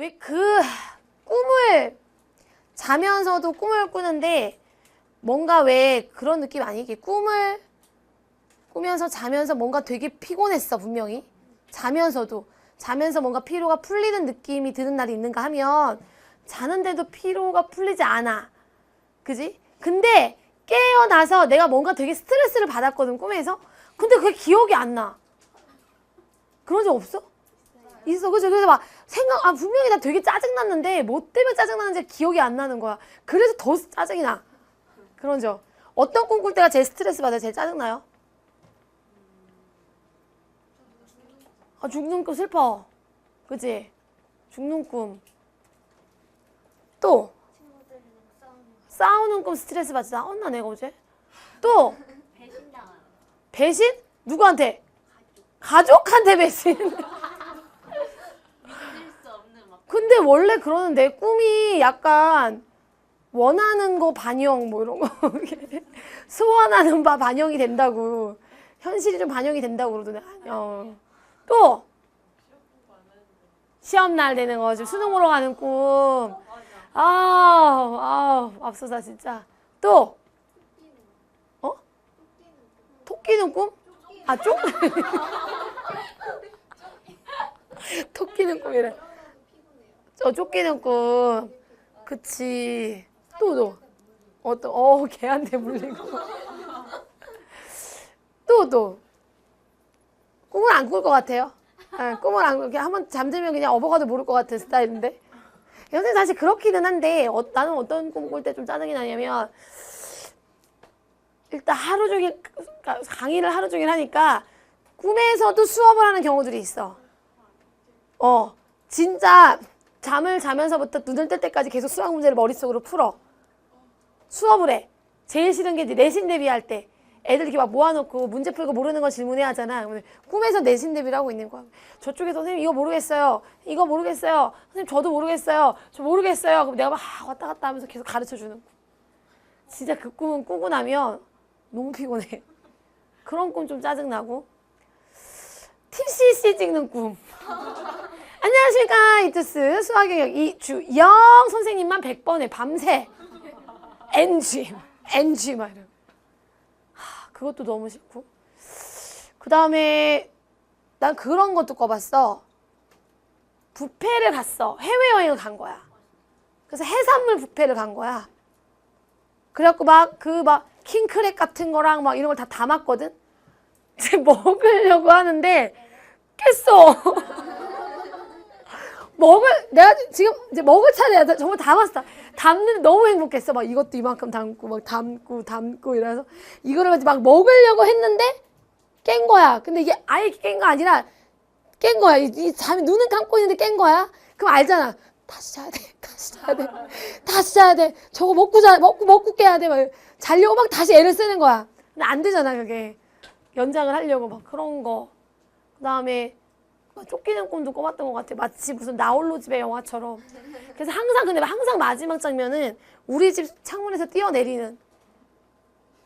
왜 그 꿈을 자면서도 꿈을 꾸는데 뭔가 왜 그런 느낌 아니게 꿈을 꾸면서 자면서 뭔가 되게 피곤했어 분명히. 자면서도. 자면서 뭔가 피로가 풀리는 느낌이 드는 날이 있는가 하면 자는데도 피로가 풀리지 않아. 그지? 근데 깨어나서 내가 뭔가 되게 스트레스를 받았거든 꿈에서. 근데 그게 기억이 안 나. 그런 적 없어? 있어 그죠? 그래서 막 생각 아 분명히 나 되게 짜증났는데 뭐 때문에 짜증나는지 기억이 안 나는 거야 그래서 더 짜증이 나 그런 적 어떤 꿈 꿀 때가 제일 스트레스 받아요? 제일 짜증나요? 아 죽는 꿈 슬퍼 그지? 죽는 꿈 또 싸우는 꿈 스트레스 받지 싸웠나 내가 어제? 또 배신? 누구한테? 가족 한테 배신 수 없는 막 근데 원래 그러는 내 꿈이 약간 원하는 거 반영 뭐 이런 거. 소원하는 바 반영이 된다고. 현실이 좀 반영이 된다고 그러더니 아니요 또? 시험 날 되는 거 지금 수능 보러 가는 꿈. 아우 아우 앞서다 진짜. 또? 어? 토끼는 꿈? 아 쪽? 토끼는 꿈이래 저 쫓기는 꿈. 그치. 또, 또. 어떤, 어, 개한테 물리고. 또, 또. 꿈을 안 꿀 것 같아요. 아, 꿈을 안 꿀, 한번 잠들면 그냥 업어가도 모를 것 같은 스타일인데. 선생님 사실 그렇기는 한데, 어, 나는 어떤 꿈 꿀 때 좀 짜증이 나냐면, 일단 하루 종일, 그러니까 강의를 하루 종일 하니까, 꿈에서도 수업을 하는 경우들이 있어. 어, 진짜 잠을 자면서부터 눈을 뜰 때까지 계속 수학 문제를 머릿속으로 풀어. 수업을 해. 제일 싫은 게 이제 내신 대비할 때. 애들 이렇게 막 모아놓고 문제 풀고 모르는 거 질문해 하잖아. 꿈에서 내신 대비를 하고 있는 거야. 저쪽에 선생님 이거 모르겠어요. 이거 모르겠어요. 선생님 저도 모르겠어요. 저 모르겠어요. 그럼 내가 막 왔다 갔다 하면서 계속 가르쳐 주는 거. 진짜 그 꿈은 꾸고 나면 너무 피곤해. 그런 꿈 좀 짜증나고. TCC 찍는 꿈. 안녕하십니까 이투스 수학영역 이주영 선생님만 100번에 밤새. NG NG 막 이러고. 하, 그것도 너무 싫고. 그 다음에 난 그런 것도 꿔봤어. 뷔페를 갔어. 해외여행을 간 거야. 그래서 해산물 뷔페를 간 거야. 그래갖고 막 그 막 킹크랩 같은 거랑 막 이런 걸 다 담았거든? 먹으려고 하는데 깼어 먹을 내가 지금 이제 먹을 차례야. 나 정말 다 봤어. 담는데 너무 행복했어. 막 이것도 이만큼 담고 막 담고 담고 이래서. 이거를 막 먹으려고 했는데 깬 거야. 근데 이게 아예 깬 거 아니라 깬 거야. 이, 이 잠이 눈은 감고 있는데 깬 거야. 그럼 알잖아. 다시 자야 돼. 다시 자야 돼. 다시 자야 돼. 저거 먹고 자 먹고 먹고 깨야 돼 막 자려고 막 다시 애를 쓰는 거야. 근데 안 되잖아 그게. 연장을 하려고 막 그런 거. 그다음에 막 쫓기는 꿈도 꿔봤던 것 같아. 마치 무슨 나홀로 집의 영화처럼. 그래서 항상 근데 항상 마지막 장면은 우리 집 창문에서 뛰어내리는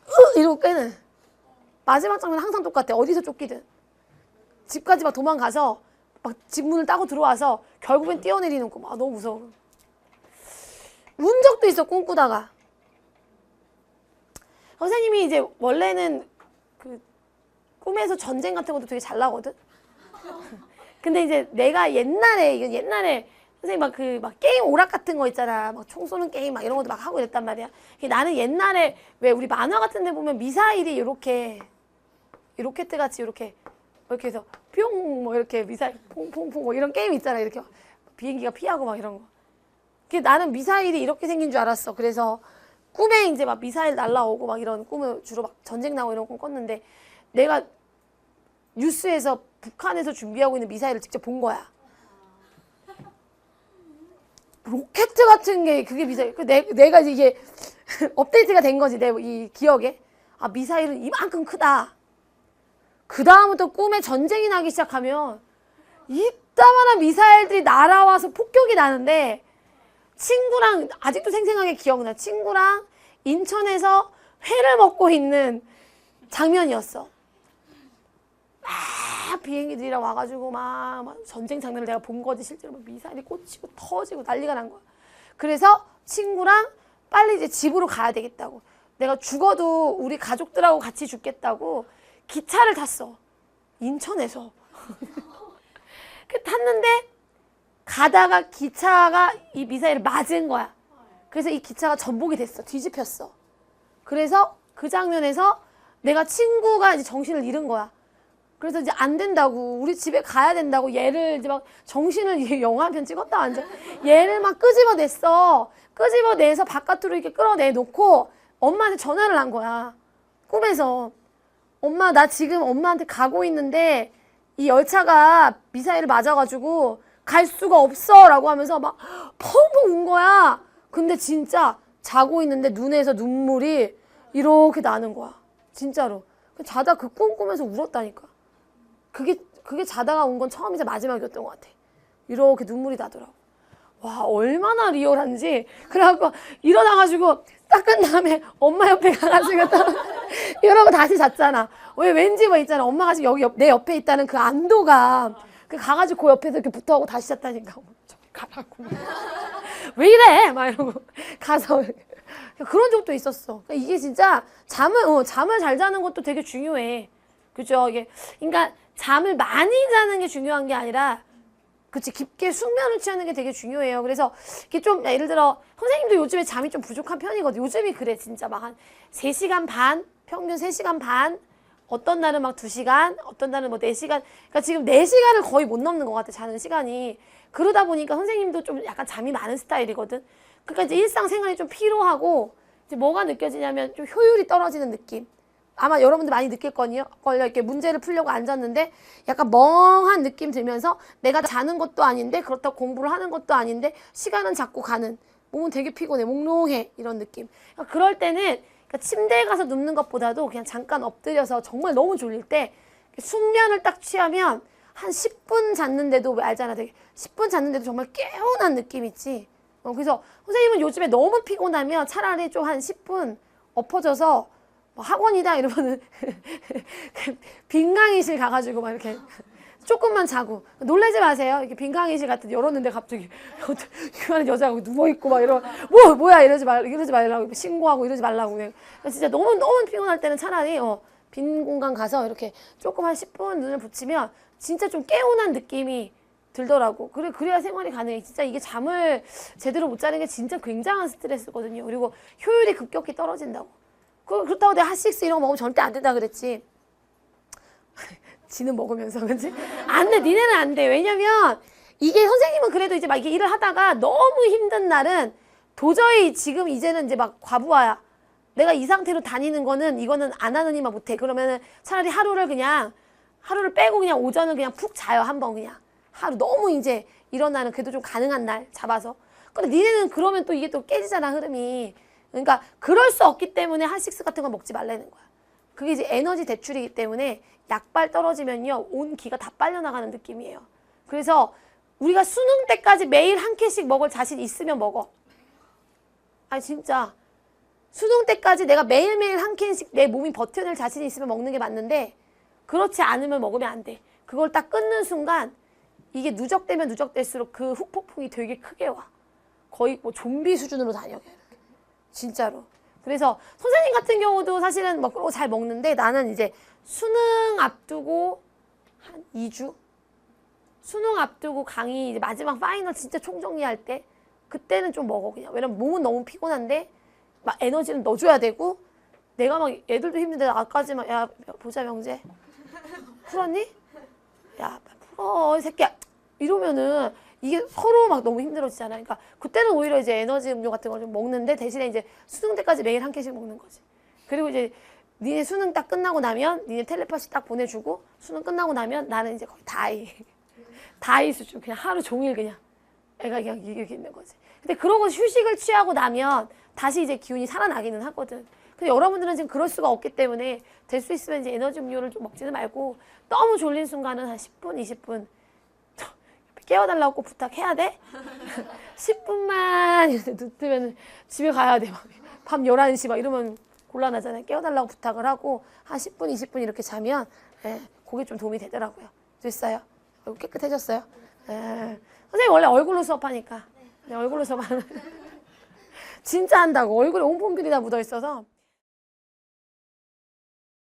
으 이러고 깨는 마지막 장면 은 항상 똑같아. 어디서 쫓기든 집까지 막 도망가서 막 집 문을 따고 들어와서 결국엔 뛰어내리는 꿈. 아 너무 무서워. 운 적도 있어 꿈꾸다가. 선생님이 이제 원래는 그 꿈에서 전쟁 같은 것도 되게 잘 나거든. 근데 이제 내가 옛날에 이건 옛날에 선생님 막 그 막 게임 오락 같은 거 있잖아. 막 총 쏘는 게임 막 이런 것도 막 하고 이랬단 말이야. 나는 옛날에 왜 우리 만화 같은 데 보면 미사일이 이렇게 로켓 같이 이렇게 이렇게 해서 뿅 뭐 이렇게 미사일 퐁퐁퐁 뭐 이런 게임 있잖아. 이렇게 비행기가 피하고 막 이런 거. 그 나는 미사일이 이렇게 생긴 줄 알았어. 그래서 꿈에 이제 막 미사일 날라오고 막 이런 꿈을 주로 막 전쟁 나고 이런 꿈 꿨는데 내가 뉴스에서 북한에서 준비하고 있는 미사일을 직접 본 거야. 로켓 같은 게 그게 미사일. 그 내, 내가 이게 업데이트가 된 거지 내 이 기억에. 아 미사일은 이만큼 크다. 그 다음부터 꿈에 전쟁이 나기 시작하면 이따만한 미사일들이 날아와서 폭격이 나는데 친구랑 아직도 생생하게 기억나. 친구랑 인천에서 회를 먹고 있는 장면이었어. 막 비행기들이랑 와가지고 막, 막 전쟁 장면을 내가 본 거지 실제로 막 미사일이 꽂히고 터지고 난리가 난 거야. 그래서 친구랑 빨리 이제 집으로 가야 되겠다고. 내가 죽어도 우리 가족들하고 같이 죽겠다고 기차를 탔어. 인천에서. 그 탔는데 가다가 기차가 이 미사일을 맞은 거야. 그래서 이 기차가 전복이 됐어. 뒤집혔어. 그래서 그 장면에서 내가 친구가 이제 정신을 잃은 거야. 그래서 이제 안 된다고 우리 집에 가야 된다고 얘를 이제 막 정신을 얘 영화 한 편 찍었다 완전 얘를 막 끄집어냈어. 끄집어내서 바깥으로 이렇게 끌어내 놓고 엄마한테 전화를 한 거야. 꿈에서. 엄마 나 지금 엄마한테 가고 있는데 이 열차가 미사일을 맞아가지고 갈 수가 없어 라고 하면서 막 펑펑 운 거야. 근데 진짜 자고 있는데 눈에서 눈물이 이렇게 나는 거야. 진짜로. 자다 그 꿈 꾸면서 울었다니까 그게 그게 자다가 온 건 처음이자 마지막이었던 것 같아. 이렇게 눈물이 나더라고. 와 얼마나 리얼한지. 그래갖고 일어나가지고 딱끝 다음에 엄마 옆에 가가지고 또 이러고 다시 잤잖아. 왜 왠지 뭐 있잖아. 엄마가 지금 여기 옆, 내 옆에 있다는 그 안도감. 그 가가지고 그 옆에서 이렇게 붙어하고 다시 잤다니까. 가라고. 왜 이래? 막 이러고 가서 그런 적도 있었어. 그러니까 이게 진짜 잠을 어, 잠을 잘 자는 것도 되게 중요해. 그죠? 이게 그러니까 잠을 많이 자는 게 중요한 게 아니라 그치 깊게 숙면을 취하는 게 되게 중요해요. 그래서 이게 좀 예를 들어 선생님도 요즘에 잠이 좀 부족한 편이거든. 요즘이 그래 진짜 막 한 3시간 반, 평균 3시간 반, 어떤 날은 막 2시간, 어떤 날은 뭐 4시간. 그러니까 지금 4시간을 거의 못 넘는 것 같아. 자는 시간이. 그러다 보니까 선생님도 좀 약간 잠이 많은 스타일이거든. 그러니까 이제 일상생활이 좀 피로하고 이제 뭐가 느껴지냐면 좀 효율이 떨어지는 느낌. 아마 여러분들 많이 느낄 거요 걸려 이렇게 문제를 풀려고 앉았는데 약간 멍한 느낌 들면서 내가 자는 것도 아닌데 그렇다고 공부를 하는 것도 아닌데 시간은 자꾸 가는 몸은 되게 피곤해 몽롱해 이런 느낌. 그러니까 그럴 때는 그러니까 침대에 가서 눕는 것보다도 그냥 잠깐 엎드려서 정말 너무 졸릴 때 숙면을 딱 취하면 한 10분 잤는데도 왜 알잖아 되게 10분 잤는데도 정말 개운한 느낌 있지. 어, 그래서 선생님은 요즘에 너무 피곤하면 차라리 좀 한 10분 엎어져서 뭐 학원이다 이러면은 빈 강의실 가가지고 막 이렇게 조금만 자고 놀라지 마세요. 이렇게 빈 강의실 같은 데 열었는데 갑자기 유한한 여자가 누워 있고 막 이러 뭐 뭐야 이러지 말 이러지 말라고 신고하고 이러지 말라고 그냥 진짜 너무 너무 피곤할 때는 차라리 어, 빈 공간 가서 이렇게 조금 한 10분 눈을 붙이면 진짜 좀 개운한 느낌이 들더라고. 그래 그래야 생활이 가능해. 진짜 이게 잠을 제대로 못 자는 게 진짜 굉장한 스트레스거든요. 그리고 효율이 급격히 떨어진다고. 그, 그렇다고 내가 핫식스 이런 거 먹으면 절대 안 된다 그랬지. 지는 먹으면서, 그지? 안 돼, 니네는 안 돼. 왜냐면, 이게 선생님은 그래도 이제 막 이게 일을 하다가 너무 힘든 날은 도저히 지금 이제는 이제 막 과부하야. 내가 이 상태로 다니는 거는 이거는 안 하느니 막 못해. 그러면은 차라리 하루를 그냥, 하루를 빼고 그냥 오전을 그냥 푹 자요. 한 번 그냥. 하루 너무 이제 일어나는 그래도 좀 가능한 날 잡아서. 근데 니네는 그러면 또 이게 또 깨지잖아, 흐름이. 그러니까 그럴 수 없기 때문에 핫식스 같은 거 먹지 말라는 거야. 그게 이제 에너지 대출이기 때문에 약발 떨어지면요 온 기가 다 빨려나가는 느낌이에요. 그래서 우리가 수능 때까지 매일 한 캔씩 먹을 자신 있으면 먹어. 아니 진짜 수능 때까지 내가 매일매일 한 캔씩 내 몸이 버텨낼 자신이 있으면 먹는 게 맞는데 그렇지 않으면 먹으면 안 돼. 그걸 딱 끊는 순간 이게 누적되면 누적될수록 그 후폭풍이 되게 크게 와. 거의 뭐 좀비 수준으로 다녀. 진짜로. 그래서 선생님 같은 경우도 사실은 먹고 잘 먹는데 나는 이제 수능 앞두고 한 2주? 수능 앞두고 강의 이제 마지막 파이널 진짜 총정리할 때 그때는 좀 먹어 그냥. 왜냐면 몸은 너무 피곤한데 막 에너지는 넣어줘야 되고 내가 막 애들도 힘든데 아까지 막 야 보자 명재 풀었니? 야 풀어 이 새끼야 이러면은 이게 서로 막 너무 힘들어지잖아. 그러니까 그때는 오히려 이제 에너지 음료 같은 걸 좀 먹는데 대신에 이제 수능 때까지 매일 한 캔씩 먹는 거지. 그리고 이제 니네 수능 딱 끝나고 나면 니네 텔레파시 딱 보내주고 수능 끝나고 나면 나는 이제 거의 다이 다이 수준 그냥 하루 종일 그냥 애가 그냥 이렇게 있는 거지. 근데 그러고 휴식을 취하고 나면 다시 이제 기운이 살아나기는 하거든. 근데 여러분들은 지금 그럴 수가 없기 때문에 될 수 있으면 이제 에너지 음료를 좀 먹지는 말고 너무 졸린 순간은 한 10분, 20분 깨워달라고 꼭 부탁해야 돼? 10분만 이렇게 늦으면 집에 가야 돼. 막. 밤 11시 막 이러면 곤란하잖아요. 깨워달라고 부탁을 하고 한 10분, 20분 이렇게 자면 예, 그게 좀 도움이 되더라고요. 됐어요? 얼굴 깨끗해졌어요? 예. 선생님 원래 얼굴로 수업하니까. 네, 얼굴로 수업하는. 진짜 한다고 얼굴에 온몸들이 다 묻어 있어서